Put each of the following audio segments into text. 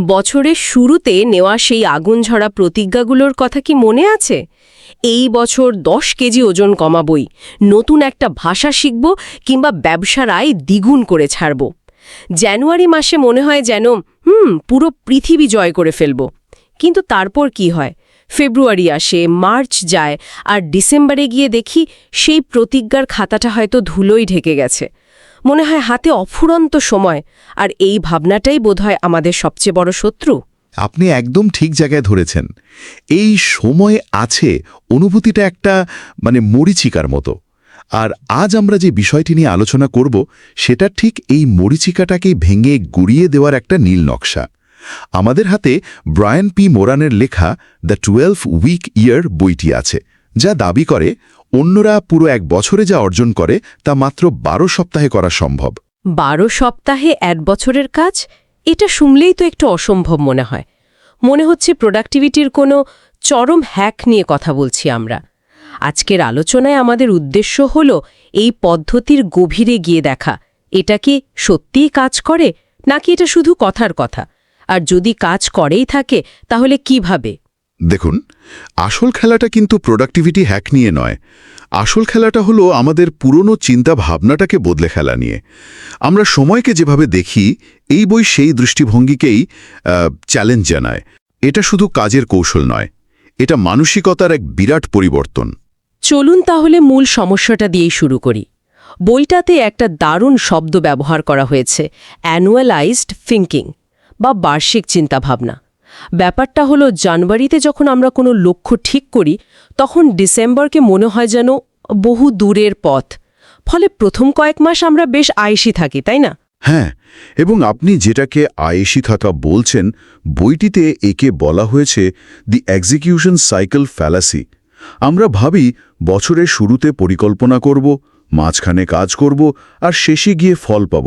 বছরের শুরুতে নেওয়া সেই আগুন ঝরা প্রতিজ্ঞাগুলোর কথা কি মনে আছে? এই বছর দশ কেজি ওজন কমাবই, নতুন একটা ভাষা শিখব কিংবা ব্যবসার আয় দ্বিগুণ করে ছাড়ব। জানুয়ারি মাসে মনে হয় যেন, হুম, পুরো পৃথিবী জয় করে ফেলব। কিন্তু তারপর কি হয়? ফেব্রুয়ারি আসে, মার্চ যায়, আর ডিসেম্বরে গিয়ে দেখি সেই প্রতিজ্ঞার খাতাটা হয়তো ধুলোই ঢেকে গেছে। মনে হয় হাতে অফুরন্ত সময়। আর এই ভাবনাটাই বোধহয় আমাদের সবচেয়ে বড় শত্রু। আপনি একদম ঠিক জায়গায় ধরেছেন। এই সময় আছে অনুভূতিটা একটা মানে মরিচিকার মতো। আর আজ আমরা যে বিষয়টি নিয়ে আলোচনা করব, সেটা ঠিক এই মরিচিকাটাকেই ভেঙে গুড়িয়ে দেওয়ার একটা নীল নকশা। আমাদের হাতে ব্রায়ান পি মোরানের লেখা দ্য টুয়েলভ উইক ইয়ার বইটি আছে। যা দাবি করে, অন্যরা পুরো এক বছরে যা অর্জন করে, তা মাত্র বারো সপ্তাহে করা সম্ভব। বারো সপ্তাহে এক বছরের কাজ? এটা শুনলেই তো একটু অসম্ভব মনে হয়। মনে হচ্ছে প্রোডাক্টিভিটির কোনো চরম হ্যাক নিয়ে কথা বলছি আমরা। আজকের আলোচনায় আমাদের উদ্দেশ্য হল এই পদ্ধতির গভীরে গিয়ে দেখা। এটা কি সত্যিই কাজ করে, নাকি এটা শুধু কথার কথা? আর যদি কাজ করেই থাকে, তাহলে কীভাবে? দেখুন, আসল খেলাটা কিন্তু প্রোডাক্টিভিটি হ্যাক নিয়ে নয়। আসল খেলাটা হলো আমাদের পুরনো চিন্তা ভাবনাটাকে বদলে খেলা নিয়ে। আমরা সময়কে যেভাবে দেখি, এই বই সেই দৃষ্টিভঙ্গিকেই চ্যালেঞ্জ জানায়। এটা শুধু কাজের কৌশল নয়, এটা মানসিকতার এক বিরাট পরিবর্তন। চলুন তাহলে মূল সমস্যাটা দিয়েই শুরু করি। বইটাতে একটা দারুণ শব্দ ব্যবহার করা হয়েছে অ্যানুয়ালাইজড থিঙ্কিং বা বার্ষিক চিন্তাভাবনা। ব্যাপারটা হলো জানুয়ারিতে যখন আমরা কোনো লক্ষ্য ঠিক করি, তখন ডিসেম্বরকে মনে হয় যেন বহু দূরের পথ। ফলে প্রথম কয়েক মাস আমরা বেশ আয়েসি থাকি, তাই না? হ্যাঁ এবং আপনি যেটাকে আয়েসি থাকা বলছেন, বইটিতে একে বলা হয়েছে দি এক্সিকিউশন সাইকেল ফ্যালাসি আমরা ভাবি, বছরের শুরুতে পরিকল্পনা করব, মাঝখানে কাজ করব, আর শেষে গিয়ে ফল পাব।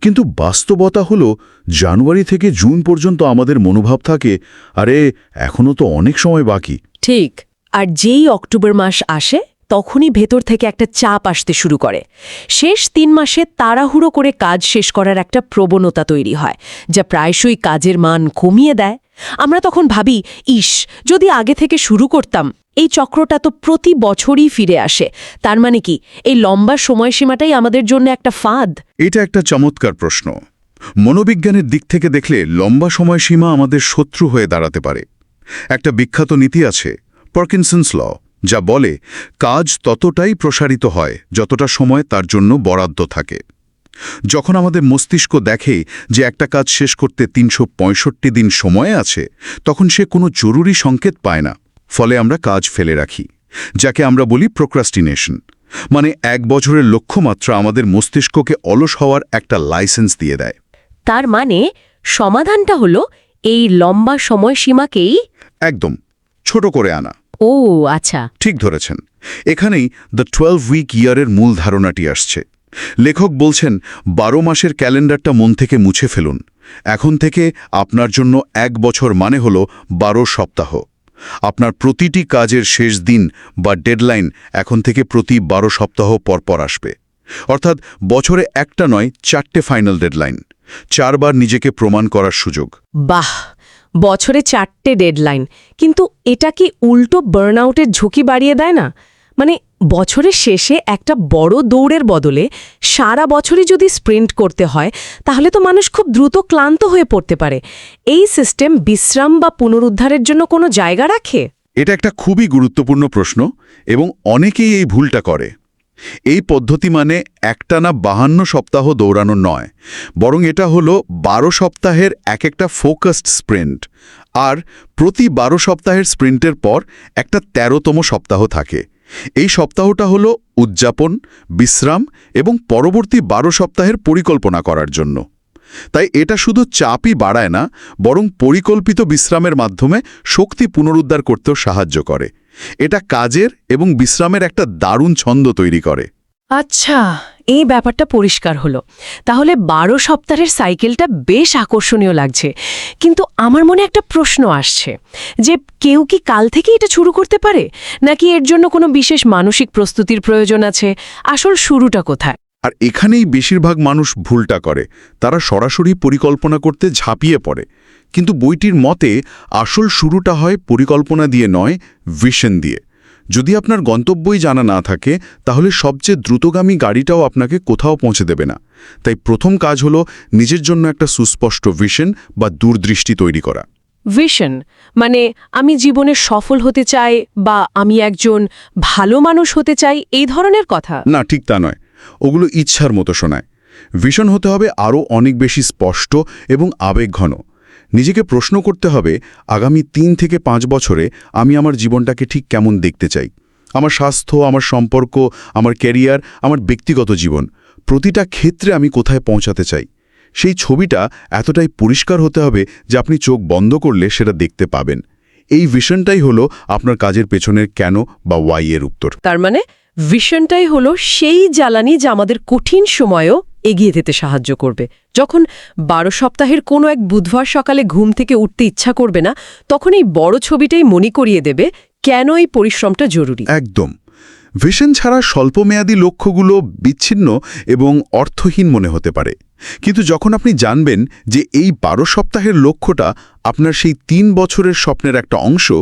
কিন্তু বাস্তবতা হলো, জানুয়ারি থেকে জুন পর্যন্ত আমাদের মনোভাব থাকে, আরে এখনও তো অনেক সময় বাকি। ঠিক, আর যেই অক্টোবর মাস আসে, তখনই ভেতর থেকে একটা চাপ আসতে শুরু করে। শেষ তিন মাসে তাড়াহুড়ো করে কাজ শেষ করার একটা প্রবণতা তৈরি হয়, যা প্রায়শই কাজের মান কমিয়ে দেয়। আমরা তখন ভাবি, ইস, যদি আগে থেকে শুরু করতাম এই চক্রটা তো প্রতি বছরই ফিরে আসে। তার মানে কি, এই লম্বা সময়সীমাটাই আমাদের জন্য একটা ফাঁদ? এটা একটা চমৎকার প্রশ্ন। মনোবিজ্ঞানের দিক থেকে দেখলে লম্বা সময়সীমা আমাদের শত্রু হয়ে দাঁড়াতে পারে। একটা বিখ্যাত নীতি আছে, পার্কিনসন্স ল, যা বলে, কাজ ততটাই প্রসারিত হয় যতটা সময় তার জন্য বরাদ্দ থাকে। যখন আমাদের মস্তিষ্ক দেখে যে একটা কাজ শেষ করতে তিনশো পঁয়ষট্টি দিন সময় আছে, তখন সে কোনো জরুরি সংকেত পায় না। ফলে আমরা কাজ ফেলে রাখি যাকে আমরা বলি প্রোক্রাস্টিনেশন মানে এক বছরের লক্ষ্যমাত্রা আমাদের মস্তিষ্ককে অলস হওয়ার একটা লাইসেন্স দিয়ে দেয়। তার মানে সমাধানটা হলো এই লম্বা সময়সীমাকেই একদম ছোট করে আনা। ও আচ্ছা। ঠিক ধরেছেন। এখানেই দ্য টুয়েলভ উইক ইয়ারের মূল ধারণাটি আসছে। লেখক বলছেন বারো মাসের ক্যালেন্ডারটা মন থেকে মুছে ফেলুন। এখন থেকে আপনার জন্য এক বছর মানে হল বারো সপ্তাহ। আপনার প্রতিটি কাজের শেষ দিন বা ডেডলাইন এখন থেকে প্রতি বারো সপ্তাহ পরপর আসবে। অর্থাৎ বছরে একটা নয়, চারটে ফাইনাল ডেডলাইন। চারবার নিজেকে প্রমাণ করার সুযোগ। বাহ! বছরে চারটে ডেডলাইন। কিন্তু এটা কি উল্টো বার্নআউটের ঝুঁকি বাড়িয়ে দেয় না? মানে বছরের শেষে একটা বড় দৌড়ের বদলে সারা বছরই যদি স্প্রিন্ট করতে হয়, তাহলে তো মানুষ খুব দ্রুত ক্লান্ত হয়ে পড়তে পারে। এই সিস্টেম বিশ্রাম বা পুনরুদ্ধারের জন্য কোনো জায়গা রাখে? এটা একটা খুবই গুরুত্বপূর্ণ প্রশ্ন এবং অনেকেই এই ভুলটা করে। এই পদ্ধতি মানে একটানা বাহান্ন সপ্তাহ দৌড়ানো নয়, বরং এটা হলো বারো সপ্তাহের এক একটা ফোকাসড স্প্রিন্ট, আর প্রতি বারো সপ্তাহের স্প্রিন্টের পর একটা তেরোতম সপ্তাহ থাকে। এই সপ্তাহটা হলো উদযাপন, বিশ্রাম এবং পরবর্তী বারো সপ্তাহের পরিকল্পনা করার জন্য। তাই এটা শুধু চাপই বাড়ায় না, বরং পরিকল্পিত বিশ্রামের মাধ্যমে শক্তি পুনরুদ্ধার করতেও সাহায্য করে। এটা কাজের এবং বিশ্রামের একটা দারুণ ছন্দ তৈরি করে। আচ্ছা এই ব্যাপারটা পরিষ্কার হলো। তাহলে বারো সপ্তাহের সাইকেলটা বেশ আকর্ষণীয় লাগছে। কিন্তু আমার মনে একটা প্রশ্ন আসছে, যে কেউ কি কাল থেকে এটা শুরু করতে পারে? নাকি এর জন্য কোনো বিশেষ মানসিক প্রস্তুতির প্রয়োজন আছে? আসল শুরুটা কোথায়? আর এখানেই বেশিরভাগ মানুষ ভুলটা করে। তারা সরাসরি পরিকল্পনা করতে ঝাঁপিয়ে পড়ে। কিন্তু বইটির মতে, আসল শুরুটা হয় পরিকল্পনা দিয়ে নয় ভিশন দিয়ে। যদি আপনার গন্তব্যই জানা না থাকে তাহলে সবচেয়ে দ্রুতগামী গাড়িটাও আপনাকে কোথাও পৌঁছে দেবে না। তাই প্রথম কাজ হলো নিজের জন্য একটা সুস্পষ্ট ভিশন বা দূরদৃষ্টি তৈরি করা। ভিশন মানে আমি জীবনে সফল হতে চাই বা আমি একজন ভালো মানুষ হতে চাই এই ধরনের কথা। না ঠিক তা নয়। ওগুলো ইচ্ছার মতো শোনায়। ভিশন হতে হবে আরও অনেক বেশি স্পষ্ট এবং আবেগঘন। নিজেকে প্রশ্ন করতে হবে, আগামী তিন থেকে পাঁচ বছরে আমি আমার জীবনটাকে ঠিক কেমন দেখতে চাই? আমার স্বাস্থ্য, আমার সম্পর্ক, আমার ক্যারিয়ার, আমার ব্যক্তিগত জীবন, প্রতিটা ক্ষেত্রে আমি কোথায় পৌঁছাতে চাই? সেই ছবিটা এতটাই পরিষ্কার হতে হবে যে আপনি চোখ বন্ধ করলে সেটা দেখতে পাবেন। এই ভিশনটাই হলো আপনার কাজের পেছনের কেন বা ওয়াই এর উত্তর। তার মানে ভিশনটাই হলো সেই জ্বালানি যা আমাদের কঠিন সময়েও এগিয়ে যেতে সাহায্য করবে। যখন বারো সপ্তাহের কোনো এক বুধবার সকালে ঘুম থেকে উঠতে ইচ্ছা করবে না তখন এই বড় ছবিটাই মনে করিয়ে দেবে কেন এই পরিশ্রমটা জরুরি। একদম। ভিশন ছাড়া স্বল্পমেয়াদী লক্ষ্যগুলো বিচ্ছিন্ন এবং অর্থহীন মনে হতে পারে। কিন্তু যখন আপনি জানবেন যে এই বারো সপ্তাহের লক্ষ্যটা আপনার সেই তিন বছরের স্বপ্নের একটা অংশ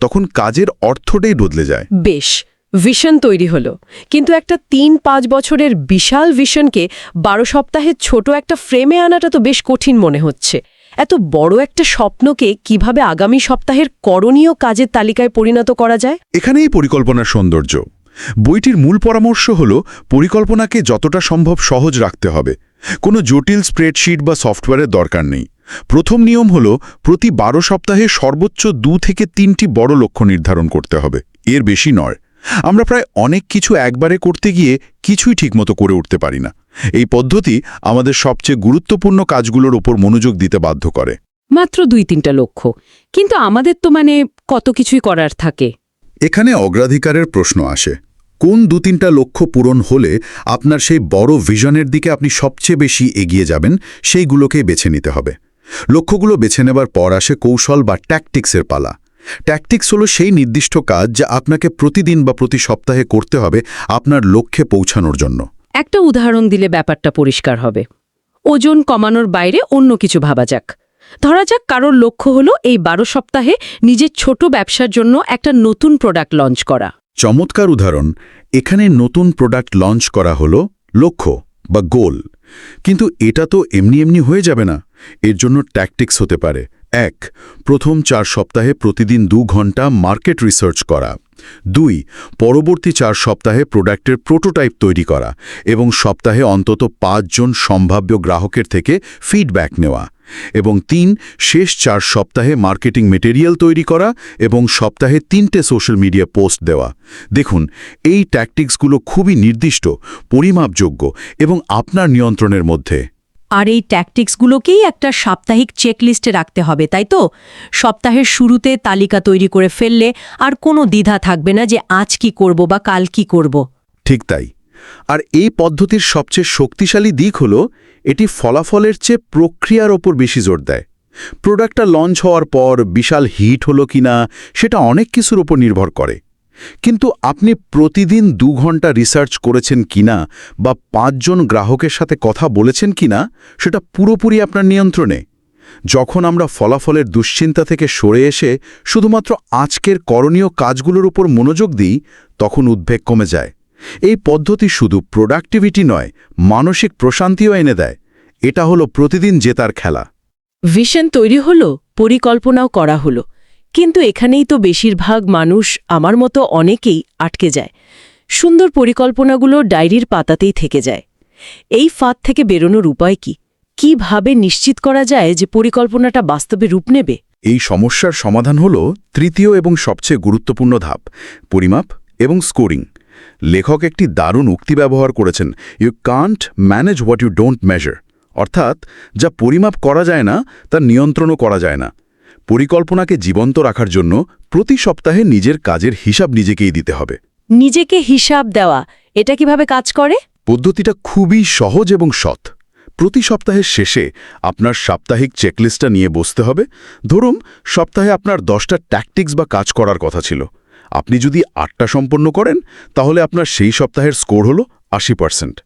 তখন কাজের অর্থটাই বদলে যায়। বেশ। ভিশন তৈরি হলো। কিন্তু একটা তিন পাঁচ বছরের বিশাল ভিশনকে বারো সপ্তাহের ছোট একটা ফ্রেমে আনাটা তো বেশ কঠিন মনে হচ্ছে। এত বড় একটা স্বপ্নকে কীভাবে আগামী সপ্তাহের করণীয় কাজের তালিকায় পরিণত করা যায়? এখানেই পরিকল্পনার সৌন্দর্য। বইটির মূল পরামর্শ হল পরিকল্পনাকে যতটা সম্ভব সহজ রাখতে হবে। কোনো জটিল স্প্রেডশিট বা সফটওয়্যারের দরকার নেই। প্রথম নিয়ম হল প্রতি বারো সপ্তাহে সর্বোচ্চ দু থেকে তিনটি বড় লক্ষ্য নির্ধারণ করতে হবে। এর বেশি নয়। আমরা প্রায় অনেক কিছু একবারে করতে গিয়ে কিছুই ঠিকমতো করে উঠতে পারি না। এই পদ্ধতি আমাদের সবচেয়ে গুরুত্বপূর্ণ কাজগুলোর ওপর মনোযোগ দিতে বাধ্য করে। মাত্র দুই তিনটা লক্ষ্য। কিন্তু আমাদের তো মানে কত কিছুই করার থাকে। এখানে অগ্রাধিকারের প্রশ্ন আসে। কোন দু তিনটা লক্ষ্য পূরণ হলে আপনার সেই বড় ভিশনের দিকে আপনি সবচেয়ে বেশি এগিয়ে যাবেন সেইগুলোকেই বেছে নিতে হবে। লক্ষ্যগুলো বেছে নেবার পর আসে কৌশল বা ট্যাকটিক্সের পালা। ট্যাকটিক্স হলো সেই নির্দিষ্ট কাজ যা আপনাকে প্রতিদিন বা প্রতি সপ্তাহে করতে হবে আপনার লক্ষ্যে পৌঁছানোর জন্য। একটা উদাহরণ দিলে ব্যাপারটা পরিষ্কার হবে। ওজন কমানোর বাইরে অন্য কিছু ভাবা যাক। ধরা যাক কারোর লক্ষ্য হলো এই বারো সপ্তাহে নিজের ছোট ব্যবসার জন্য একটা নতুন প্রোডাক্ট লঞ্চ করা। চমৎকার উদাহরণ। এখানে নতুন প্রোডাক্ট লঞ্চ করা হলো লক্ষ্য বা গোল কিন্তু এটা তো এমনি এমনি হয়ে যাবে না। এর জন্য ট্যাকটিক্স হতে পারে। এক, প্রথম চার সপ্তাহে প্রতিদিন দু ঘণ্টা মার্কেট রিসার্চ করা। দুই, পরবর্তী চার সপ্তাহে প্রোডাক্টের প্রোটোটাইপ তৈরি করা এবং সপ্তাহে অন্তত পাঁচজন সম্ভাব্য গ্রাহকের থেকে ফিডব্যাক নেওয়া। এবং তিন, শেষ চার সপ্তাহে মার্কেটিং মেটেরিয়াল তৈরি করা এবং সপ্তাহে তিনটে সোশ্যাল মিডিয়া পোস্ট দেওয়া। দেখুন, এই ট্যাকটিক্সগুলো খুবই নির্দিষ্ট, পরিমাপযোগ্য এবং আপনার নিয়ন্ত্রণের মধ্যে। আর এই ট্যাকটিক্সগুলোকেই একটা সাপ্তাহিক চেকলিস্টে রাখতে হবে, তাই তো? সপ্তাহের শুরুতে তালিকা তৈরি করে ফেললে আর কোনো দ্বিধা থাকবে না যে আজ কি করব বা কাল কি করব। ঠিক তাই। আর এই পদ্ধতির সবচেয়ে শক্তিশালী দিক হল, এটি ফলাফলের চেয়ে প্রক্রিয়ার ওপর বেশি জোর দেয়। প্রোডাক্টটা লঞ্চ হওয়ার পর বিশাল হিট হলো কিনা, সেটা অনেক কিছুর উপর নির্ভর করে। কিন্তু আপনি প্রতিদিন দু ঘণ্টা রিসার্চ করেছেন কিনা বা পাঁচজন গ্রাহকের সাথে কথা বলেছেন কিনা, সেটা পুরোপুরি আপনার নিয়ন্ত্রণে। যখন আমরা ফলাফলের দুশ্চিন্তা থেকে সরে এসে শুধুমাত্র আজকের করণীয় কাজগুলোর উপর মনোযোগ দিই, তখন উদ্বেগ কমে যায়। এই পদ্ধতি শুধু প্রোডাক্টিভিটি নয়, মানসিক প্রশান্তিও এনে দেয়। এটা হলো প্রতিদিন জেতার খেলা। ভিশন তৈরি হলো, পরিকল্পনাও করা হলো। কিন্তু এখানেই তো বেশিরভাগ মানুষ আমার মতো অনেকেই আটকে যায়। সুন্দর পরিকল্পনাগুলো ডায়েরির পাতাতেই থেকে যায়। এই ফাঁদ থেকে বেরোনোর উপায় কি? কীভাবে নিশ্চিত করা যায় যে পরিকল্পনাটা বাস্তবে রূপ নেবে? এই সমস্যার সমাধান হল তৃতীয় এবং সবচেয়ে গুরুত্বপূর্ণ ধাপ, পরিমাপ এবং স্কোরিং লেখক একটি দারুণ উক্তি ব্যবহার করেছেন you can't manage what you don't measure অর্থাৎ, যা পরিমাপ করা যায় না, তা নিয়ন্ত্রণও করা যায় না। পরিকল্পনাকে জীবন্ত রাখার জন্য প্রতি সপ্তাহে নিজের কাজের হিসাব নিজেকেই দিতে হবে। নিজেকে হিসাব দেওয়া এটা কীভাবে কাজ করে? পদ্ধতিটা খুবই সহজ এবং সৎ। প্রতি সপ্তাহের শেষে আপনার সাপ্তাহিক চেকলিস্টটা নিয়ে বসতে হবে। ধরুন সপ্তাহে আপনার দশটা ট্যাকটিক্স বা কাজ করার কথা ছিল। আপনি যদি আটটা সম্পন্ন করেন তাহলে আপনার সেই সপ্তাহের স্কোর হলো আশি পার্সেন্ট।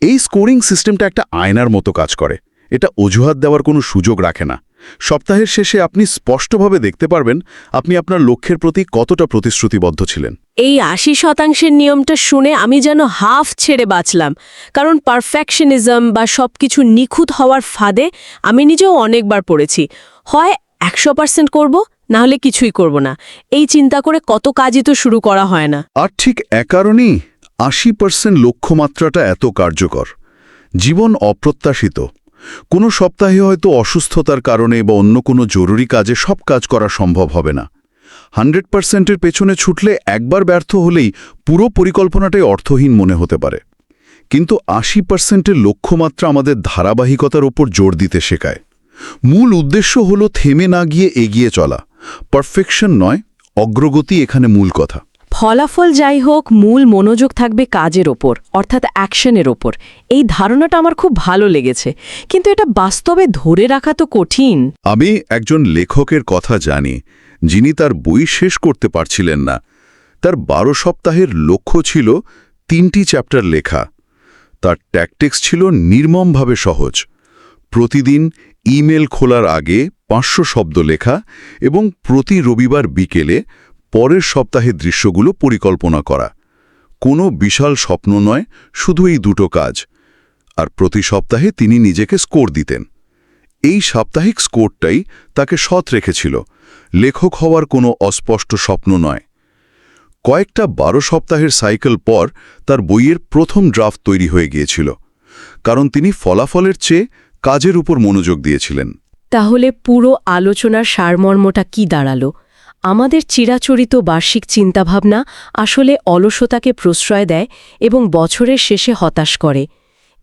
এই স্কোরিং সিস্টেমটা একটা আয়নার মতো কাজ করে। এটা অজুহাত দেওয়ার কোনো সুযোগ রাখে না। সপ্তাহের শেষে আপনি স্পষ্টভাবে দেখতে পারবেন আপনি আপনার লক্ষ্যের প্রতি কতটা প্রতিশ্রুতিবদ্ধ ছিলেন। এই আশি শতাংশের নিয়মটা শুনে আমি যেন হাফ ছেড়ে বাঁচলাম কারণ পারফেকশনিজম বা সবকিছু নিখুঁত হওয়ার ফাঁদে আমি নিজেও অনেকবার পড়েছি। হয় একশো পার্সেন্ট করব না হলে কিছুই করব না। এই চিন্তা করে কত কাজই তো শুরু করা হয় না। আর ঠিক এ কারণেই আশি পার্সেন্ট লক্ষ্যমাত্রাটা এত কার্যকর। জীবন অপ্রত্যাশিত। কোনো সপ্তাহে হয়তো অসুস্থতার কারণে বা অন্য কোনো জরুরি কাজে সব কাজ করা সম্ভব হবে না। হান্ড্রেড পার্সেন্টের পেছনে ছুটলে একবার ব্যর্থ হলেই পুরো পরিকল্পনাটাই অর্থহীন মনে হতে পারে। কিন্তু আশি পার্সেন্টের লক্ষ্যমাত্রা আমাদের ধারাবাহিকতার ওপর জোর দিতে শেখায়। মূল উদ্দেশ্য হলো থেমে না গিয়ে এগিয়ে চলা। পারফেকশন নয়, অগ্রগতি এখানে মূল কথা। ফলাফল যাই হোক, মূল মনোযোগ থাকবে কাজের ওপর, অর্থাৎ অ্যাকশনের ওপর। এই ধারণাটা আমার খুব ভালো লেগেছে। কিন্তু এটা বাস্তবে ধরে রাখা তো কঠিন। আমি একজন লেখকের কথা জানি, যিনি তার বই শেষ করতে পারছিলেন না। তার বারো সপ্তাহের লক্ষ্য ছিল তিনটি চ্যাপ্টার লেখা। তার ট্যাকটিক্স ছিল নির্মমভাবে সহজ। প্রতিদিন ইমেল খোলার আগে পাঁচশো শব্দ লেখা এবং প্রতি রবিবার বিকেলে পরের সপ্তাহের দৃশ্যগুলো পরিকল্পনা করা। কোনো বিশাল স্বপ্ন নয়, শুধু এই দুটো কাজ। আর প্রতি সপ্তাহে তিনি নিজেকে স্কোর দিতেন। এই সাপ্তাহিক স্কোরটাই তাকে সৎ রেখেছিল। লেখক হওয়ার কোনো অস্পষ্ট স্বপ্ন নয়। কয়েকটা বারো সপ্তাহের সাইকেল পর তার বইয়ের প্রথম ড্রাফট তৈরি হয়ে গিয়েছিল। কারণ তিনি ফলাফলের চেয়ে কাজের উপর মনোযোগ দিয়েছিলেন। তাহলে পুরো আলোচনার সারমর্মটা কি দাঁড়াল? আমাদের চিরাচরিত বার্ষিক চিন্তাভাবনা আসলে অলসতাকে প্রশ্রয় দেয় এবং বছরের শেষে হতাশ করে।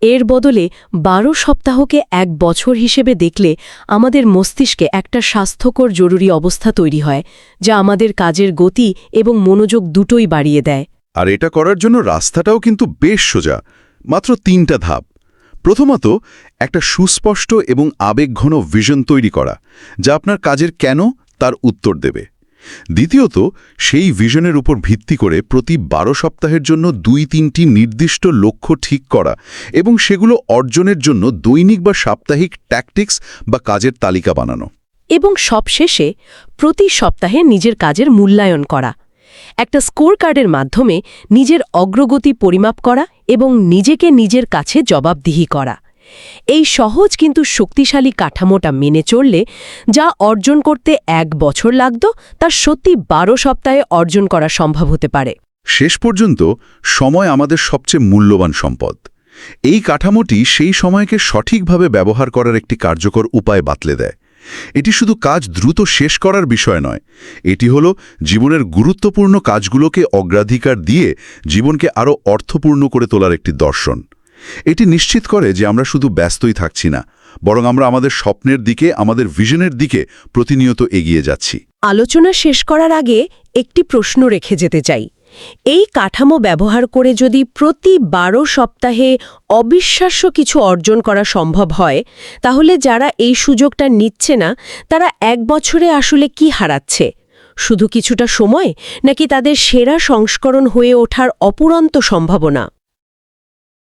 এর বদলে বারো সপ্তাহকে এক বছর হিসেবে দেখলে আমাদের মস্তিষ্কে একটা স্বাস্থ্যকর জরুরি অবস্থা তৈরি হয়, যা আমাদের কাজের গতি এবং মনোযোগ দুটোই বাড়িয়ে দেয়। আর এটা করার জন্য রাস্তাটাও কিন্তু বেশ সোজা, মাত্র তিনটা ধাপ। প্রথমত, একটা সুস্পষ্ট এবং আবেগঘন ভিশন তৈরি করা, যা আপনার কাজের কেন তার উত্তর দেবে। দ্বিতীয়ত, সেই ভিশনের উপর ভিত্তি করে প্রতি বারো সপ্তাহের জন্য দুই তিনটি নির্দিষ্ট লক্ষ্য ঠিক করা এবং সেগুলো অর্জনের জন্য দৈনিক বা সাপ্তাহিক ট্যাকটিক্স বা কাজের তালিকা বানানো। এবং সবশেষে প্রতি সপ্তাহে নিজের কাজের মূল্যায়ন করা। একটা স্কোর কার্ডের মাধ্যমে নিজের অগ্রগতি পরিমাপ করা এবং নিজেকে নিজের কাছে জবাবদিহি করা। এই সহজ কিন্তু শক্তিশালী কাঠামোটা মেনে চললে যা অর্জন করতে এক বছর লাগত, তা সত্যি বারো সপ্তাহে অর্জন করা সম্ভব হতে পারে। শেষ পর্যন্ত সময় আমাদের সবচেয়ে মূল্যবান সম্পদ। এই কাঠামোটি সেই সময়কে সঠিকভাবে ব্যবহার করার একটি কার্যকর উপায় বাতলে দেয়। এটি শুধু কাজ দ্রুত শেষ করার বিষয় নয়, এটি হল জীবনের গুরুত্বপূর্ণ কাজগুলোকে অগ্রাধিকার দিয়ে জীবনকে আরও অর্থপূর্ণ করে তোলার একটি দর্শন। এটি নিশ্চিত করে যে আমরা শুধু ব্যস্তই থাকছি না, বরং আমরা আমাদের স্বপ্নের দিকে, আমাদের ভিশনের দিকে প্রতিনিয়ত এগিয়ে যাচ্ছি। আলোচনা শেষ করার আগে একটি প্রশ্ন রেখে যেতে চাই। এই কাঠামো ব্যবহার করে যদি প্রতি বারো সপ্তাহে অবিশ্বাস্য কিছু অর্জন করা সম্ভব হয়, তাহলে যারা এই সুযোগটা নিচ্ছে না, তারা এক বছরে আসলে কি হারাচ্ছে? শুধু কিছুটা সময়, নাকি তাদের সেরা সংস্করণ হয়ে ওঠার অপুরন্ত সম্ভাবনা?